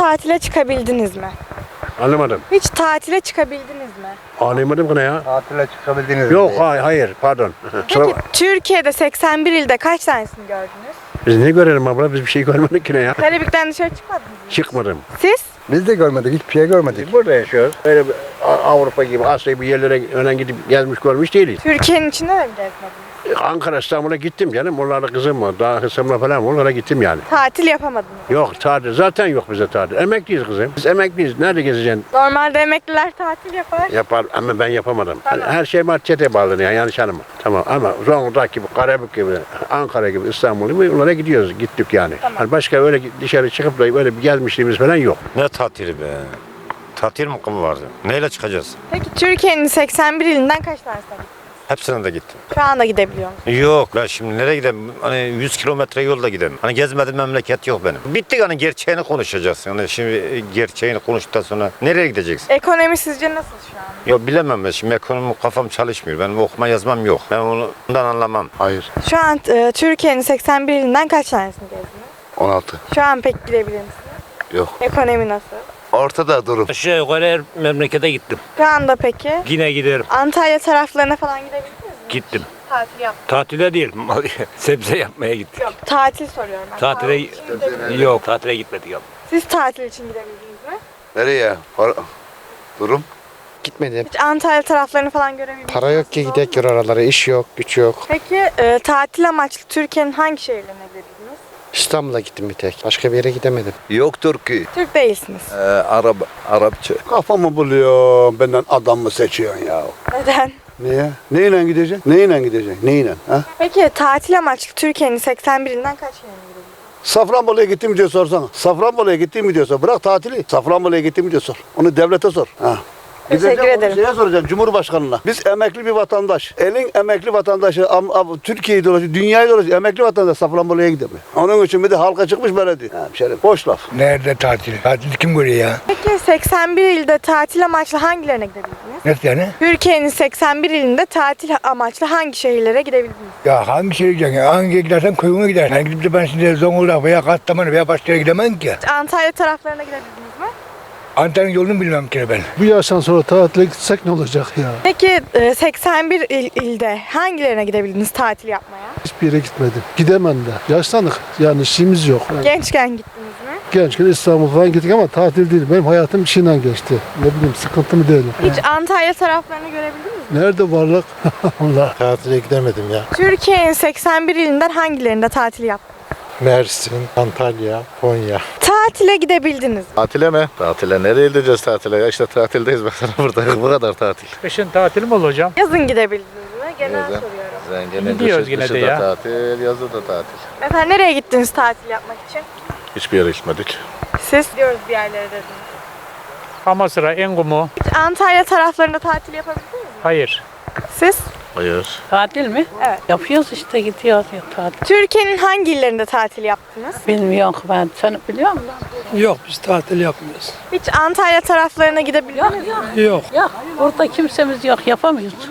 tatile çıkabildiniz mi? Anlamadım. Hiç tatile çıkabildiniz mi? Anlamadım ki ne ya? Tatile çıkabildiniz mi? Yok hayır, hayır pardon. Peki Türkiye'de 81 ilde kaç tanesini gördünüz? Biz ne görelim abla? Biz bir şey görmedik ki ne ya? Karabük'ten dışarı çıkmadınız mı? Çıkmadım. Siz? Biz de görmedik, hiçbir şey görmedik. Biz burada yaşıyoruz. Öyle bir A- Avrupa gibi Asya bir yerlere önen gidip gezmiş görmüş değiliz. Türkiye'nin içinde de mi gezmediniz? Ankara İstanbul'a gittim canım. Onlarda kızım var. Daha kızımla falan onlara gittim yani. Tatil yapamadınız. Yok tatil. Zaten yok bize tatil. Emekliyiz kızım. Biz emekliyiz. Nerede gezeceksin? Normalde emekliler tatil yapar. Yapar ama ben yapamadım. Tamam. Her şey markete bağlı yani yanlış anlama. Tamam ama Zonguldak gibi, Karabük gibi, Ankara gibi, İstanbul gibi onlara gidiyoruz. Gittik yani. Tamam. Hani başka öyle dışarı çıkıp da böyle bir gezmişliğimiz falan yok. Ne tatili be? Tatil mi vardı? Neyle çıkacağız? Peki Türkiye'nin 81 ilinden kaç gittiniz? Hepsine de gittim. Şu anda gidebiliyor? Yok ben şimdi nereye gideyim? Hani 100 kilometre yolda gideyim. Hani gezmediğim memleket yok benim. Bittik hani gerçeğini konuşacağız. Yani şimdi gerçeğini konuştuktan sonra nereye gideceksin? Ekonomi sizce nasıl şu an? Yok bilemem ben şimdi ekonomi kafam çalışmıyor. Benim okuma yazmam yok. Ben onu ondan anlamam. Hayır. Şu an e, Türkiye'nin 81 ilinden kaç tanesini gezdiniz? 16. Şu an pek gidebilir misiniz? Yok. Ekonomi nasıl? Ortada durum. Aşağı yukarı her memlekete gittim. Şu anda peki Yine giderim. Antalya taraflarına falan gidebildiniz mi? Gittim. Tatil yap. Tatile değil, sebze yapmaya gittim. Yok tatil soruyorum ben. Tatile Tatil için gidebildiniz. yok, tatile gitmedik ya. Siz tatil için gidebildiniz mi? Nereye? Para... Durum? Gitmedim. Hiç Antalya taraflarını falan görebildiniz Para yok ki gidek gör oralara. iş yok, güç yok. Peki e, tatil amaçlı Türkiye'nin hangi şehirlerine gidebildiniz? İstanbul'a gittim bir tek. Başka bir yere gidemedim. Yoktur ki. Türk değilsiniz. Ee, Arap, Arapça. Kafamı buluyor, benden adam mı seçiyorsun ya? Neden? Niye? Neyle gideceksin? Neyle gideceksin? Neyle? Ha? Peki tatil amaçlı Türkiye'nin 81 ilinden kaç şehrine gidebildiniz? Safranbolu'ya gittim mi diye sorsana. Safranbolu'ya gittim mi diye sor. Bırak tatili. Safranbolu'ya gittim mi diye sor. Onu devlete sor. Ha. Teşekkür ederim. Şeye soracaksın Cumhurbaşkanına. Biz emekli bir vatandaş. Elin emekli vatandaşı am, am, Türkiye'yi dolaşıyor, dünyayı dolaşıyor. Emekli vatandaş Safranbolu'ya gidemiyor. Onun için bir de halka çıkmış böyle diyor. Hemşerim boş laf. Nerede tatil? Tatil kim görüyor ya? Peki 81 ilde tatil amaçlı hangilerine gidebildiniz? Nasıl yani? Türkiye'nin 81 ilinde tatil amaçlı hangi şehirlere gidebildiniz? Ya hangi şehre gideceksin? ya? Hangi gidersen köyüne gidersin. Yani gidip de ben şimdi Zonguldak veya Kastamonu veya başka yere gidemem ki. Antalya taraflarına gidebildiniz Antalya'nın yolunu bilmem ki ben. Bu yaştan sonra tatile gitsek ne olacak ya? Peki e, 81 il, ilde hangilerine gidebildiniz tatil yapmaya? Hiçbir yere gitmedim. Gidemem de. Yaşlandık. Yani işimiz yok. Yani Gençken gittiniz mi? gençken İstanbul falan gittik ama tatil değil. Benim hayatım işiyle geçti. Ne bileyim sıkıntı mı değil. Hiç Antalya taraflarını görebildiniz mi? Nerede varlık? Allah. Tatile gidemedim ya. Türkiye'nin 81 ilinden hangilerinde tatil yaptınız? Mersin, Antalya, Konya. Tatile gidebildiniz? Tatile mi? Tatile nereye gideceğiz tatile? Ya işte tatildeyiz baksana burada. Bu kadar tatil. Kışın tatil mi olacağım? Yazın gidebildiniz mi? Genel Yazın. soruyorum. Zengin'in Gidiyoruz dışı, yine dışı de da ya. tatil, yazı da tatil. Efendim nereye gittiniz tatil yapmak için? Hiçbir yere gitmedik. Siz? Gidiyoruz bir yerlere dediniz. Amasra, Engumu. Hiç Antalya taraflarında tatil yapabildiniz mi? Hayır. Siz? Hayır. Tatil mi? Evet. Yapıyoruz işte gidiyoruz ya tatil. Türkiye'nin hangi illerinde tatil yaptınız? Bilmiyorum ben. Sen biliyor musun? Yok biz tatil yapmıyoruz. Hiç Antalya taraflarına gidebildiniz mi? Yok. Ya burada kimsemiz yok yapamıyoruz.